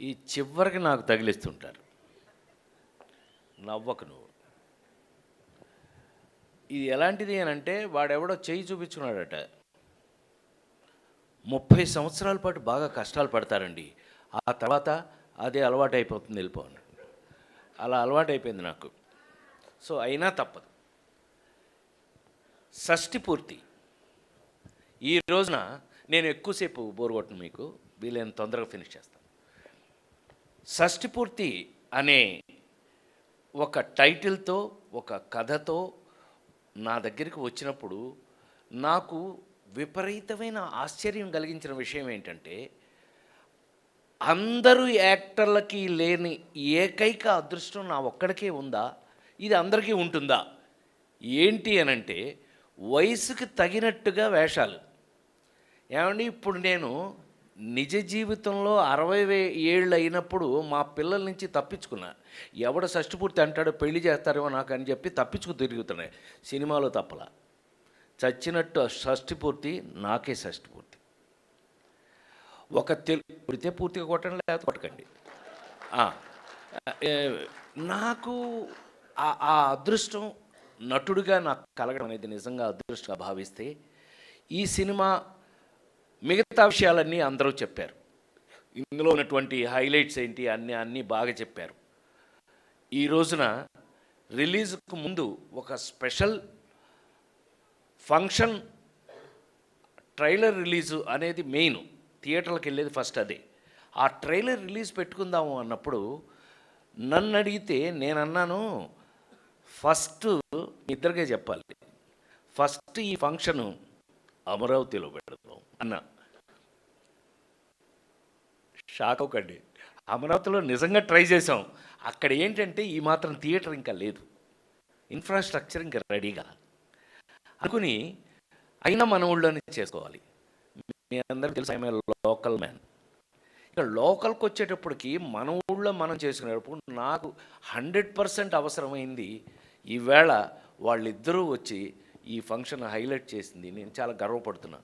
ఈ చివరికి నాకు తగిలిస్తుంటారు. నవ్వకు నువ్వు. ఇది ఎలాంటిది అని అంటే వాడెవడో చేయి చూపించుకున్నాడట. ముప్పై సంవత్సరాల పాటు బాగా కష్టాలు పడతారండి. ఆ తర్వాత అదే అలవాటు అయిపోతుంది వెళ్ళిపోను అలా అలవాటు అయిపోయింది నాకు. సో అయినా తప్పదు. షష్ఠి పూర్తి. ఈ రోజున నేను ఎక్కువసేపు బోర్ కొట్టను మీకు. వీలైన తొందరగా ఫినిష్ చేస్తాను. షష్టిపూర్తి అనే ఒక టైటిల్తో ఒక కథతో నా దగ్గరికి వచ్చినప్పుడు నాకు విపరీతమైన ఆశ్చర్యం కలిగించిన విషయం ఏంటంటే అందరూ యాక్టర్లకి లేని ఏకైక అదృష్టం నా ఒక్కడికే ఉందా? ఇది అందరికీ ఉంటుందా? ఏంటి అనంటే వయసుకి తగినట్టుగా వేషాలు. ఏమండి ఇప్పుడు నేను నిజ జీవితంలో అరవై వే ఏళ్ళు అయినప్పుడు మా పిల్లల నుంచి తప్పించుకున్నా. ఎవడ షష్టిపూర్తి అంటాడో పెళ్ళి చేస్తారేమో నాకు అని చెప్పి తప్పించుకు తిరుగుతున్నాయి. సినిమాలో తప్పలా. చచ్చినట్టు షష్టిపూర్తి నాకే షష్టిపూర్తి ఒక తెలు పుడితే పూర్తిగా కొట్టండి లేకపోతే కొట్టకండి. నాకు ఆ అదృష్టం నటుడిగా నాకు కలగడం అనేది నిజంగా అదృష్టంగా భావిస్తే ఈ సినిమా మిగతా విషయాలన్నీ అందరూ చెప్పారు. ఇందులో ఉన్నటువంటి హైలైట్స్ ఏంటి? అన్నీ అన్నీ బాగా చెప్పారు. ఈ రోజున రిలీజ్కు ముందు ఒక స్పెషల్ ఫంక్షన్ ట్రైలర్ రిలీజు అనేది మెయిన్. థియేటర్లకు వెళ్ళేది ఫస్ట్ అదే. ఆ ట్రైలర్ రిలీజ్ పెట్టుకుందాము అన్నప్పుడు నన్ను అడిగితే నేను అన్నాను ఫస్ట్ ఇద్దరికే చెప్పాలి. ఫస్ట్ ఈ ఫంక్షను అమరావతిలో పెడదాం అన్న. షాక్ అవ్వకండి. అమరావతిలో నిజంగా ట్రై చేసాం అక్కడ ఏంటంటే ఈ మాత్రం థియేటర్ ఇంకా లేదు. ఇన్ఫ్రాస్ట్రక్చర్ ఇంకా రెడీగా. అనుకుని అయినా మన ఊళ్ళోనే చేసుకోవాలి. మీ అందరికీ తెలుసు ఆమె లోకల్ మ్యాన్. ఇక లోకల్కి వచ్చేటప్పటికి మన ఊళ్ళో మనం చేసుకునేటప్పుడు నాకు హండ్రెడ్ పర్సెంట్ అవసరమైంది. ఈవేళ వాళ్ళిద్దరూ వచ్చి ఈ ఫంక్షన్ హైలైట్ చేసింది. నేను చాలా గర్వపడుతున్నా.